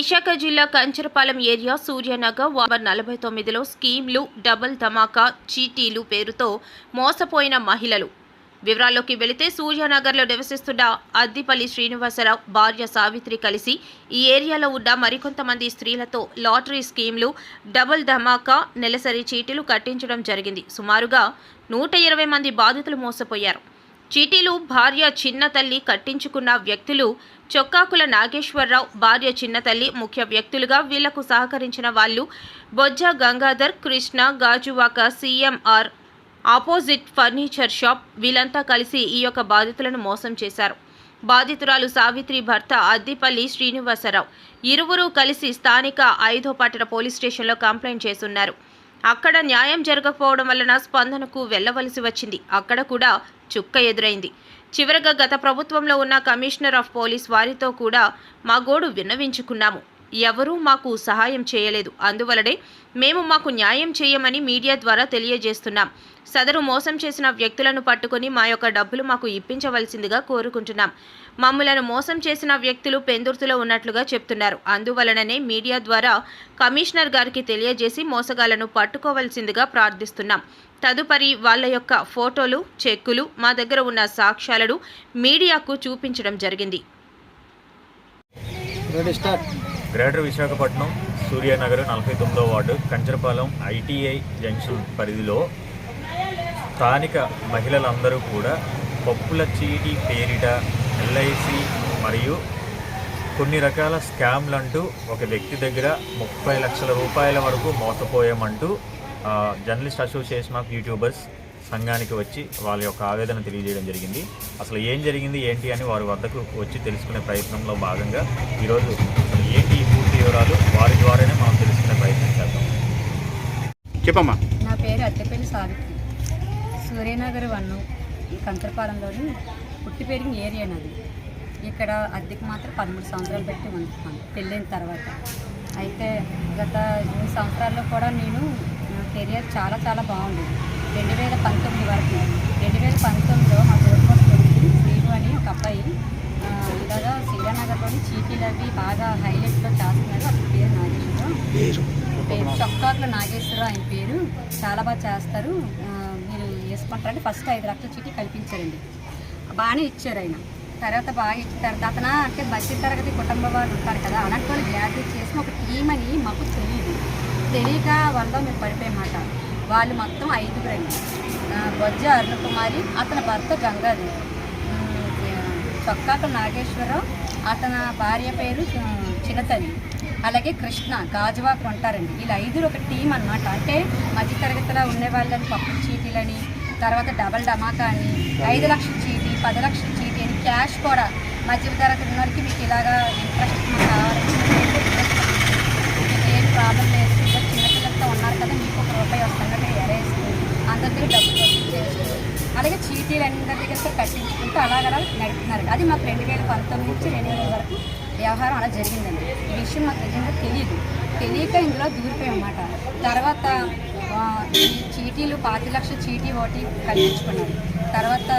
విశాఖ జిల్లా Kancharapalem area Suryanagar ward నలభై తొమ్మిదిలో స్కీమ్లు డబుల్ ధమాకా చీటీలు పేరుతో మోసపోయిన మహిళలు. వివరాల్లోకి వెళితే సూర్యనగర్లో నివసిస్తున్న అద్దిపల్లి శ్రీనివాసరావు భార్య సావిత్రి కలిసి ఈ ఏరియాలో ఉన్న మరికొంతమంది స్త్రీలతో లాటరీ స్కీమ్లు డబుల్ ధమాకా నెలసరి చీటీలు కట్టించడం జరిగింది. సుమారుగా నూట ఇరవై మంది బాధితులు మోసపోయారు. చీటీలు భార్య చిన్న తల్లి కట్టించుకున్న వ్యక్తులు చొక్కాకుల నాగేశ్వరరావు భార్య చిన్న తల్లి ముఖ్య వ్యక్తులుగా వీళ్ళకు సహకరించిన వాళ్ళు Bojja Gangadhar Krishna Gajuwaka CMR opposite furniture shop వీళ్ళంతా కలిసి ఈ యొక్క బాధితులను మోసం చేశారు. బాధితురాలు సావిత్రి భర్త అద్దిపల్లి శ్రీనివాసరావు ఇరువురు కలిసి స్థానిక ఐదో పట్టణ పోలీస్ స్టేషన్లో కంప్లైంట్ చేసున్నారు అక్కడ న్యాయం జరగకపోవడం వలన స్పందనకు వెళ్ళవలసి వచ్చింది. అక్కడ కూడా చుక్క ఎదురైంది. చివరగా గత ప్రభుత్వంలో ఉన్న కమిషనర్ ఆఫ్ పోలీస్ వారితో కూడా మా గోడు విన్నవించుకున్నాము. ఎవరూ మాకు సహాయం చేయలేదు. అందువలనే మేము మాకు న్యాయం చేయమని మీడియా ద్వారా తెలియజేస్తున్నాం. సదరు మోసం చేసిన వ్యక్తులను పట్టుకొని మా యొక్క డబ్బులు మాకు ఇప్పించవలసిందిగా కోరుకుంటున్నాం. మమ్ములను మోసం చేసిన వ్యక్తులు పెందుర్తిలో ఉన్నట్లుగా చెప్తున్నారు. అందువలననే మీడియా ద్వారా కమిషనర్ గారికి తెలియజేసి మోసగాళ్ళను పట్టుకోవలసిందిగా ప్రార్థిస్తున్నాం. తదుపరి వాళ్ళ యొక్క ఫోటోలు చెక్కులు మా దగ్గర ఉన్న సాక్ష్యాలను మీడియాకు చూపించడం జరిగింది. గ్రేటర్ విశాఖపట్నం సూర్యనగర్ నలభై తొమ్మిదో వార్డు కంచరపాలెం ఐటీఐ జంక్షన్ పరిధిలో స్థానిక మహిళలందరూ కూడా పప్పుల చీటి పేరిట ఎల్ఐసి మరియు కొన్ని రకాల స్కామ్లు అంటూ ఒక వ్యక్తి దగ్గర ముప్పై లక్షల రూపాయల వరకు మోసపోయామంటూ జర్నలిస్ట్ అసోసియేషన్ ఆఫ్ యూట్యూబర్స్ సంఘానికి వచ్చి వాళ్ళ యొక్క ఆవేదన తెలియజేయడం జరిగింది. అసలు ఏం జరిగింది ఏంటి అని వారి వద్దకు వచ్చి తెలుసుకునే ప్రయత్నంలో భాగంగా ఈరోజు అసలు ఏంటి పూర్తి వివరాలు వారి ద్వారానే మనం తెలుసుకునే ప్రయత్నం చేద్దాం. చెప్పమ్మా. నా పేరు అత్తెపల్లి సావిత్రి. సూర్యనగర్ వన్ కంచరపాలెంలోని పుట్టి పెరిగిన ఏరియా నాది. ఇక్కడ అద్దెకి మాత్రం పదమూడు సంవత్సరాలు పెట్టి ఉంటున్నాను పెళ్ళైన తర్వాత. అయితే గత ఎనిమిది సంవత్సరాల్లో కూడా నేను నా కెరియర్ చాలా చాలా బాగుంది రెండు వేల పంతొమ్మిది వరకు రెండు వేల పంతొమ్మిదిలో మా తోడుకోసం శ్రీను అని ఒక అబ్బాయి. ఇలాగా శ్రీరానగర్లోని చీటీలు అవి బాగా హైలైట్లో చేస్తున్నారు. అతని పేరు నాగేశ్వరరావు. పేరు చొక్కాకుల నాగేశ్వరరావు. ఆయన పేరు. చాలా బాగా చేస్తారు. మీరు వేసుకుంటారంటే ఫస్ట్ ఐదు లక్షల చీటీ కల్పించారండి. బాగానే ఇచ్చారు ఆయన. తర్వాత బాగా ఇచ్చిన తర్వాత అంటే మధ్య తరగతి కుటుంబ వారు ఉంటారు కదా అలాంటి వాళ్ళు గ్యాదర్ చేసిన ఒక టీం అని మాకు తెలియదు తెలియక వల్ల మేము పడిపోయామాట వాళ్ళు మొత్తం ఐదుగురు. అండి బొజ్జ అరుణకుమారి అతని భర్త గంగాధర్. చొక్కాక నాగేశ్వరరావు అతని భార్య పేరు ఆ, చిన్నతల్లి. అలాగే కృష్ణ గాజువాకు ఉంటారండి. వీళ్ళు ఐదురు ఒక టీం అన్నమాట. అంటే మధ్య తరగతిలో ఉండే వాళ్ళని పప్పు చీటీలని తర్వాత డబల్ డమాకా అని ఐదు లక్షల చీటీ పది లక్షల చీటీ అని క్యాష్ కూడా మధ్య తరగతి ఉన్న మీకు ఇలాగా ఇంట్రెస్ట్ కావాలంటే మీకు ఏం ప్రాబ్లం లేదు. ఇద్దరు చిన్నపిల్లలతో ఉన్నారు కదా మీకు ఒక రూపాయి వస్తున్నట్టు ఎరేస్తూ అందరి దగ్గర డబ్బులు వసూలు చేస్తూ అలాగే చీటీలు అందరి దగ్గర కట్టించుకుంటూ అలాగలా నడుపుతున్నారు. అది మాకు రెండు వేల పంతొమ్మిది నుంచి రెండు వేల వరకు వ్యవహారం అలా జరిగిందండి. ఈ విషయం మాకు నిజంగా తెలియదు తెలియక ఇందులో దూరిపోయామన్నమాట తర్వాత ఈ చీటీలు పాతి లక్షల చీటీ ఒకటి కల్పించుకున్నారు తర్వాత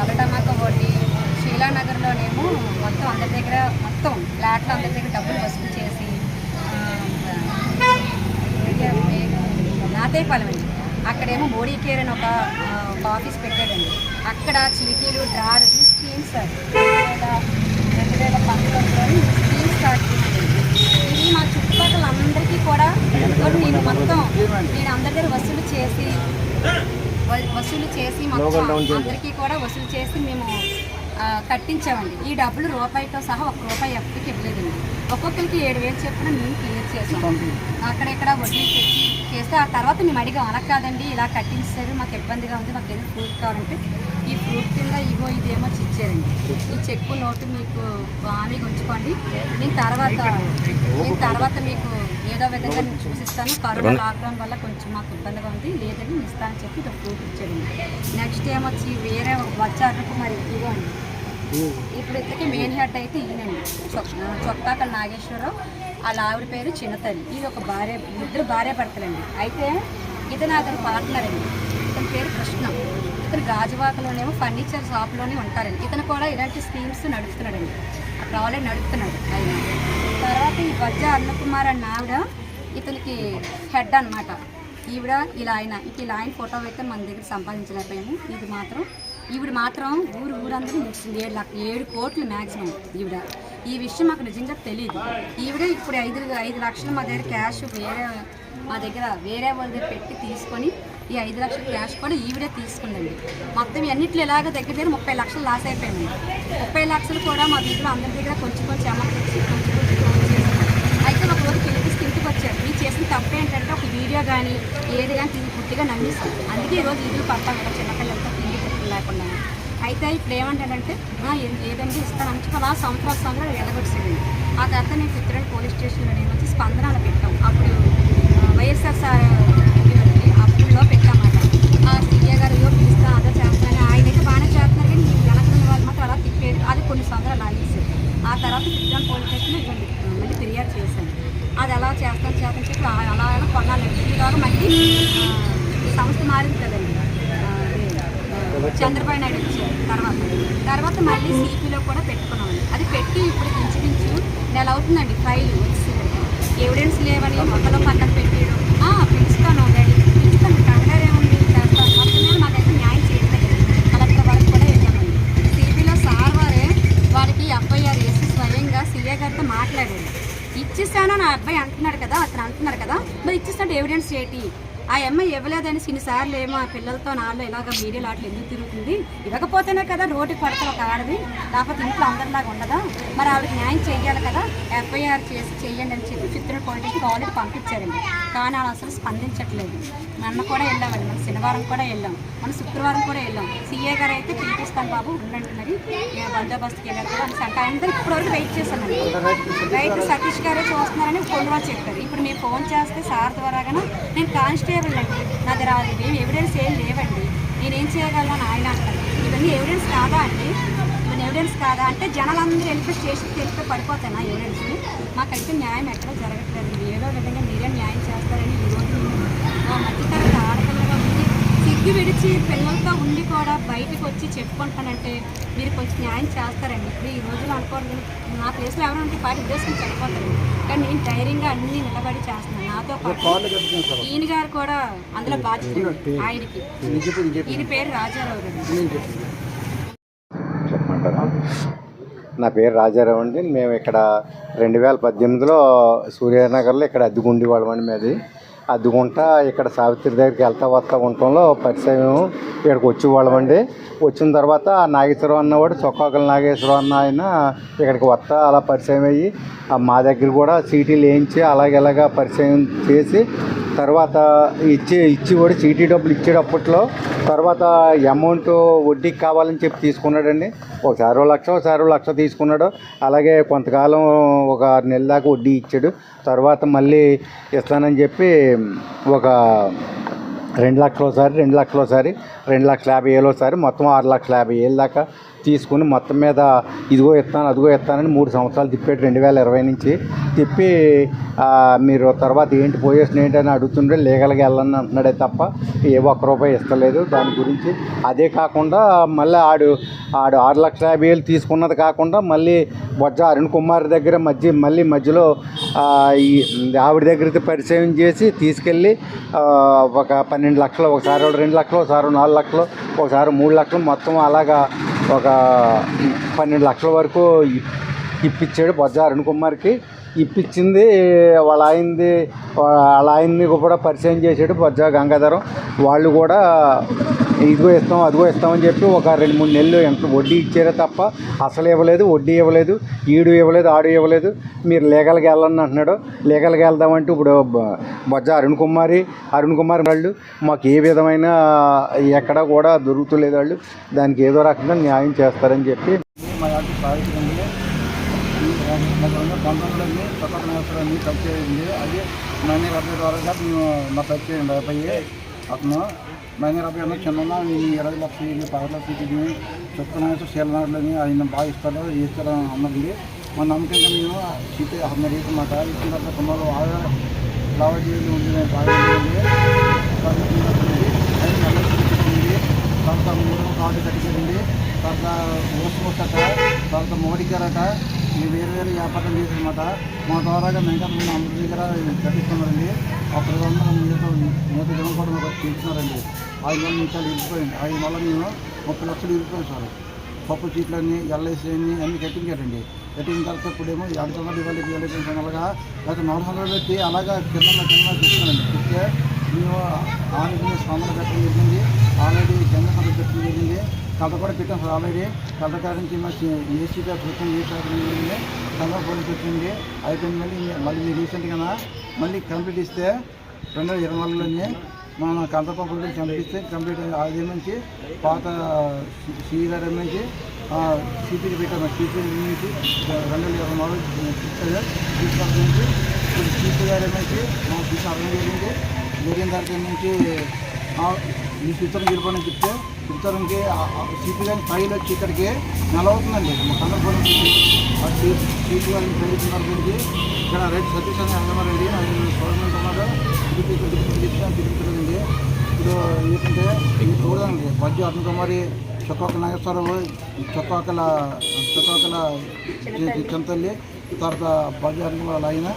డబల్ ఒకటి శీలానగర్లోనేమో మొత్తం అందరి దగ్గర మొత్తం ఫ్లాట్లో అందరి దగ్గర డబ్బులు వసూలు చేసి నాతేపాలెం అండి. అక్కడేమో మోడీ కేర్ అని ఒక ఆఫీస్ పెట్టాడండి అక్కడ చీటీలు డ్రార్ ఈ స్కీమ్ సార్. రెండు వేల రెండు వేల పంతొమ్మిదిలో ఈ స్కీమ్ స్టార్ట్ ఇది మా చుట్టుపక్కల అందరికీ కూడా నేను మొత్తం నేను అందరి దగ్గర వసూలు చేసి వసూలు చేసి మొత్తం అందరికీ కూడా వసూలు చేసి మేము కట్టించామండి. ఈ డబ్బులు రూపాయితో సహా ఒక రూపాయి ఎప్పటికి ఇవ్వలేదండి. ఒక్కొక్కరికి ఏడు వేలు చెప్పిన మేము క్లియర్ చేసాం అక్కడెక్కడ వడ్డీ తెచ్చి చేస్తే ఆ తర్వాత మేము అడిగాం అలా కాదండి ఇలా కట్టించారు మాకు ఇబ్బందిగా ఉంది మాకు ఏదో ప్రూఫ్ కావాలంటే. ఈ ప్రూఫ్ కింద ఇగో ఇదేమో ఇచ్చారండి. ఈ చెక్కు నోటు మీకు హామీగా ఉంచుకోండి. నేను తర్వాత నేను తర్వాత మీకు ఏదో విధంగా నేను చూసిస్తాను కరోనా లాక్డౌన్ వల్ల కొంచెం మాకు ఇబ్బందిగా ఉంది. లేదని నేను ఇస్తానని చెప్పి ఇక ప్రూఫ్ ఇచ్చాడండి నెక్స్ట్ ఏమొచ్చి వేరే వచ్చారు మరి ఇదిగోండి ఇప్పుడు ఇతనికి మెయిన్ హెడ్ అయితే ఈయనండి. చొక్- చొక్కాక నాగేశ్వరరావు. వాళ్ళ ఆవిడ పేరు చిన్నతల్లి. ఇది ఒక భార్య ఇద్దరు భార్య భర్తలండి. అయితే ఇతను అతని పార్ట్నర్ అండి. ఇతని పేరు కృష్ణ. ఇతను గాజువాకలోనేమో ఫర్నిచర్ షాప్లోనే ఉంటారండి. ఇతను కూడా ఇలాంటి స్కీమ్స్ నడుపుతున్నాడండి. అక్కడ ఆల్రెడీ నడుపుతున్నాడు ఆయన. తర్వాత ఈ బజ్జ అన్నకుమార్ అన్న ఆవిడ ఇతనికి హెడ్ అనమాట ఈవిడ ఇలా ఆయన ఇలా ఆయన ఫోటో అయితే మన దగ్గర సంపాదించలేకపోయాము. ఇది మాత్రం ఈవిడ మాత్రం ఊరు ఊరందరూ ముగిసింది. ఏడు లక్ష ఏడు కోట్లు మ్యాక్సిమం ఈవిడ. ఈ విషయం మాకు నిజంగా తెలియదు ఈవిడ ఇప్పుడు ఐదు ఐదు లక్షలు మా దగ్గర క్యాష్ వేరే మా దగ్గర వేరే వాళ్ళ దగ్గర పెట్టి తీసుకొని ఈ ఐదు లక్షల క్యాష్ కూడా ఈవిడే తీసుకుందండి. మొత్తం అన్నిట్లో ఇలాగ దగ్గర దగ్గర ముప్పై లక్షలు లాస్ అయిపోయింది. ముప్పై లక్షలు కూడా మా వీధిలో అందరి దగ్గర కొంచెం కొంచెం అమౌంట్ ఇచ్చి కొంచెం కొంచెం చేసాం అయితే ఒక రోజు పిలిపిస్తే ఇంటికి వచ్చారు. మీరు చేసిన తప్పు ఏంటంటే ఒక వీడియో కానీ ఏది కానీ తిరిగి పుట్టిగా నమ్మిస్తాం అందుకే ఈరోజు ఇది పడతాం కదా చిన్నపిల్లలతో తిండి తిప్పలు లేకుండా. అయితే ఇప్పుడు ఏమంటాడంటే ఏదంటే ఏదండి ఇస్తాను అంటే అలా సంవత్సరాల సంవత్సరాలు వెళ్ళగొచ్చింది ఆ తర్వాత నేను చిత్రం పోలీస్ స్టేషన్లో నేను వచ్చి స్పందనలు పెట్టాం. అప్పుడు వైఎస్ఆర్ సార్ ఉండేవారండి. పెట్టామాట. ఆ సీఏ గారు పిలుస్తా అదే చేస్తాను ఆయన అయితే బాగానే చేస్తున్నారు కానీ మీరు వెనక వాళ్ళు మాత్రం అలా తిప్పేది అది కొన్ని సంవత్సరాలు ఆగేసి ఆ తర్వాత సిద్ధాంత పోలీస్ స్టేషన్ మళ్ళీ ఫిర్యాదు చేశాను. అది ఎలా చేస్తాను చేస్తాను చెప్పి అలా అలా అలా కొన్నాను మళ్ళీ సంస్థ మారింది కదండి. చంద్రబాబు నాయుడు వచ్చారు తర్వాత. తర్వాత మళ్ళీ సిపిలో కూడా పెట్టుకున్నామండి అది పెట్టి ఇప్పుడు ఇంచుమించు నెల అవుతుందండి ఫైల్ ఎవిడెన్స్ లేవని మొక్కలో పక్కన పెట్టాడు పెంచుతాను పిలుస్తాను డాడీ పిలుస్తాను కంగారు ఏముంది చేస్తాను మొత్తం మీద మాకైతే న్యాయం చేయట్లేదు కలెక్టర్ వరకు కూడా వెళ్ళామండి సిపిలో సార్ వారే వారికి ఎఫ్ఐఆర్ వేసి స్వయంగా సీఏ గారితో మాట్లాడాడు ఇచ్చిస్తాను నా అబ్బాయి అంటున్నాడు కదా అతను అంటున్నారు కదా మరి ఇచ్చేస్తాడు ఎవిడెన్స్ ఏంటి ఆ అమ్మాయి ఇవ్వలేదని ఇన్నిసార్లు ఏమో ఆ పిల్లలతో నాలో ఇలాగ మీడియా ఆటలు ఎందుకు తిరుగుతుంది? ఇవ్వకపోతేనే కదా రోడ్డుకి పడతారు ఒక ఆడది లేకపోతే ఇంట్లో అందరిలాగా ఉండదా? మరి ఆవిడకి న్యాయం చేయాలి కదా? ఎఫ్ఐఆర్ చేసి చేయండి అని చెప్పి చిత్ర పాలిటిక్స్ ఆల్రెడీ పంపించారండి. కానీ వాళ్ళు అసలు స్పందించట్లేదు. మొన్న కూడా వెళ్ళామండి మనం శనివారం కూడా వెళ్ళాం. మనం శుక్రవారం కూడా వెళ్ళాం. సీఏ గారు అయితే పిలిపిస్తాను బాబు ఉండండి మరి. బందోబస్తుకి వెళ్ళారు కదా అని అంటే అందరూ ఇప్పటివరకు వెయిట్ చేశానండి రైతు సతీష్ గారే చూస్తున్నారని కొన్ని రోజు చెప్పారు. ఇప్పుడు మీరు ఫోన్ చేస్తే సార్ ద్వారాగా నేను కానిస్టేబుల్ అండి నా దగ్గర ఏం ఎవిడెన్స్ ఏం లేవండి. నేనేం చేయగలను ఆయన అంటారు. ఇవన్నీ ఎవిడెన్స్ కాదా అండి? ఇవన్నీ ఎవిడెన్స్ కాదా అంటే జనాలందరూ వెళ్ళిపోయి స్టేషన్కి వెళ్ళిపోయి పడిపోతాను నా ఎవిడెన్స్ మాకైతే న్యాయం ఎక్కడ జరగట్లేదు ఏదో విధంగా మీరే న్యాయం చేస్తారని ఈరోజు మా మధ్యతరగతి ఆడపిల్ల సిగ్గు విడిచి పిల్లలతో ఉండి కూడా బయటకు వచ్చి చెప్పుకుంటానంటే మీరు కొంచెం న్యాయం చేస్తారండి. ఇప్పుడు ఈ రోజులు అనుకోండి నా ప్లేస్లో ఎవరైనా ఉంటే పాటి ఉద్దేశం చనిపోతారు కానీ నేను ధైర్యంగా అన్ని నిలబడి చేస్తున్నాను. నాతో పాటు ఈయన గారు కూడా అందులో బాధ్యత ఆయనకి. ఈయన పేరు రాజారావు నా పేరు రాజారావు అండి. మేము ఇక్కడ రెండు వేల పద్దెనిమిదిలో సూర్యనగర్లో ఇక్కడ అద్దెకుండి వాళ్ళమండి మాది. అద్దుకుంటా ఇక్కడ సావిత్రి దగ్గరికి వెళ్తా వస్తా ఉండటంలో పరిచయం ఇక్కడికి వచ్చి వాళ్ళమండి వచ్చిన తర్వాత ఆ నాగేశ్వరం అన్నవాడు చొక్కాకల నాగేశ్వరం అన్న ఆయన ఇక్కడికి వస్తా అలా పరిచయం అయ్యి మా దగ్గర కూడా సీటీలు వేయించి అలాగెలాగా పరిచయం చేసి తర్వాత ఇచ్చి ఇచ్చేవాడు చీటీ డబ్బులు ఇచ్చేటప్పట్లో తర్వాత అమౌంట్ వడ్డీకి కావాలని చెప్పి తీసుకున్నాడండి. ఒకసారి ఓ లక్ష ఒకసారి లక్ష తీసుకున్నాడు. అలాగే కొంతకాలం ఒక ఆరు నెలల దాకా వడ్డీ ఇచ్చాడు. తర్వాత మళ్ళీ ఇస్తానని చెప్పి ఒక రెండు లక్షలు ఒకసారి రెండు లక్షలు ఒకసారి రెండు లక్షల యాభై వేలు ఒకసారి మొత్తం ఆరు లక్షల యాభై వేలు దాకా తీసుకుని మొత్తం మీద ఇదిగో ఇస్తాను అదిగో ఇస్తానని మూడు సంవత్సరాలు తిప్పాడు రెండు వేల ఇరవై నుంచి. తిప్పి మీరు తర్వాత ఏంటి పోయేసిన ఏంటి అని అడుగుతుంటే లీగల్గా వెళ్ళని అంటున్నాడే తప్ప ఏ ఒక్క రూపాయి ఇస్తలేదు దాని గురించి. అదే కాకుండా మళ్ళీ ఆడు ఆడు ఆరు లక్షల యాభై వేలు తీసుకున్నది కాకుండా మళ్ళీ బొజ్జ అరుణ్ కుమార్ దగ్గర మధ్య మళ్ళీ మధ్యలో ఈ ఆవిడ దగ్గరికి పరిచయం చేసి తీసుకెళ్ళి ఒక పన్నెండు లక్షలు ఒకసారి రెండు లక్షలు ఒకసారి నాలుగు లక్షలు ఒకసారి మూడు లక్షలు మొత్తం అలాగా ఒక పన్నెండు లక్షల వరకు ఇప్పించాడు బొజ్జ అరుణ్ కుమార్కి. ఇప్పించింది వాళ్ళ ఆయనది వాళ్ళ ఆయన్ని కూడా పరిచయం చేసాడు బొజ్జ గంగాధరం. వాళ్ళు కూడా ఇదిగో ఇస్తాం అదిగో ఇస్తామని చెప్పి ఒక రెండు మూడు నెలలు ఎంత వడ్డీ ఇచ్చారే తప్ప అసలు ఇవ్వలేదు వడ్డీ ఇవ్వలేదు ఈడు ఇవ్వలేదు ఆడు ఇవ్వలేదు. మీరు లీగల్గా వెళ్ళండి అంటున్నాడు. లీగల్గా వెళ్దామంటే ఇప్పుడు బ- బొజ్జ అరుణ్ కుమారి అరుణ్ కుమార్ వాళ్ళు మాకు ఏ విధమైన ఎక్కడ కూడా దొరుకుతలేదు వాళ్ళు. దానికి ఏదో రకంగా న్యాయం చేస్తారని చెప్పి మా యాటి సాధించింది పంతొమ్మిది కొత్త సంవత్సరాన్ని అది ద్వారా మేము మా పరిచయం అబ్బాయి అతను మహేంద్ర అభ్యర్థి చిన్న ఈ ఇరవై లక్షలు ఇది పది లక్షలు ఇది చెప్తున్నాయి చీలనాడులని ఆయన బాగా ఇస్తారో చేస్తారో అన్నది మా నమ్మకంగా మేము సీత అందరి మాట ఇచ్చిన తర్వాత సుమారు బాగా లావాదేవీలు ఉంది బాగా తర్వాత మూడో కార్డు కట్టింది తర్వాత ఓసుకోసట తర్వాత మోడీ గారట ఈ వేరు వేరు వ్యాపారం చేసనమాట మా ద్వారాగా మెంకమ్మ అందరి దగ్గర కట్టిస్తున్నారండి అప్పుడు మూత జగన్ కూడా మాకు పిలుచున్నారండి ఐదు వందల నిమిషాలు ఇరిగిపోయింది. ఐదు వందల మేము ముప్పై లక్షలు ఇరిగిపోయాం సార్. పప్పు చీట్లన్నీ ఎల్ఐసి అన్ని అన్ని కట్టించారండి. కట్టిన తర్వాత ఇప్పుడేమో ఏడు వందల ఇవ్వాలి ఏడు పెంచాం అలాగా లేకపోతే నాలుగు పెట్టి అలాగా కింద కింద చూస్తున్నారండి. చూస్తే మేము ఆల్రెడీ స్పందన పెట్టడం జరిగింది. ఆల్రెడీ కింద కథ పెట్టడం జరిగింది. కథ కూడా పెట్టాం సార్ ఆల్రెడీ. కథ కారించి మా ఏసీ గారు ఏ ఏసీ జరిగింది. కథ పోలీసు వచ్చింది అయిపోయింది మళ్ళీ మళ్ళీ రీసెంట్గా మళ్ళీ కంప్లీట్ ఇస్తే రెండు వేల ఇరవై నాలుగులోనే మన కందపప్పులు చంపిస్తే కంప్లీట్ అదే నుంచి పాత సీఆర్ నుంచి సిపిడి పెట్టాము. సిపిడి నుంచి రెండు వేల ఇరవై నాలుగు తీసుకొచ్చి నుంచి ఇప్పుడు సిపిఆర్ నుంచి మనం తీసుకు అర్థం జరిగింది జరిగిన తర్వాత నుంచి ఆ, ఈ చిత్రం గెలుపని చెప్తే చిత్రంకి సిపి గారి ఫైల్ వచ్చి ఇక్కడికి నెల అవుతుందండి మా కందపూర్ ఆ సిపి గారిని ప్రయత్నం గురించి ఇక్కడ రైతు సతీష్ అని అన్నమారెడ్డి గవర్నమెంట్ ఉన్నారు తిరుపతి తిరుపతి తిరుగుతుందండి ఇప్పుడు ఏంటంటే ఇది చూడండి మధ్య అరుణ్ కుమారి చొక్కాక నాగేశ్వరరావు చొక్కాకల చొక్కాకల చెంతల్లి తర్వాత మధ్య అరుణ్ కుమార్ ఆయన.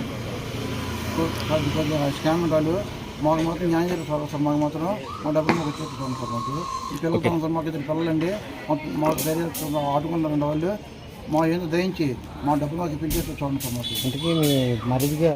స్కామ్ వాళ్ళు మాకు మాత్రం న్యాయం చేస్తారు సార్. మాకు మాత్రం మా డబ్బులు మాకు ఇచ్చేస్తాం సార్ మాకు. ఈ పిల్లలతో సార్ మాకు ఇద్దరు పిల్లలండి. మా- మాకు ధైర్యం ఆడుకుంటారండి వాళ్ళు. మా ఏందో దయించి మా డబ్బులు మాకు ఇప్పించేసి చూడండి సార్ మాకు. ఇంటికి మీ మరిదిగా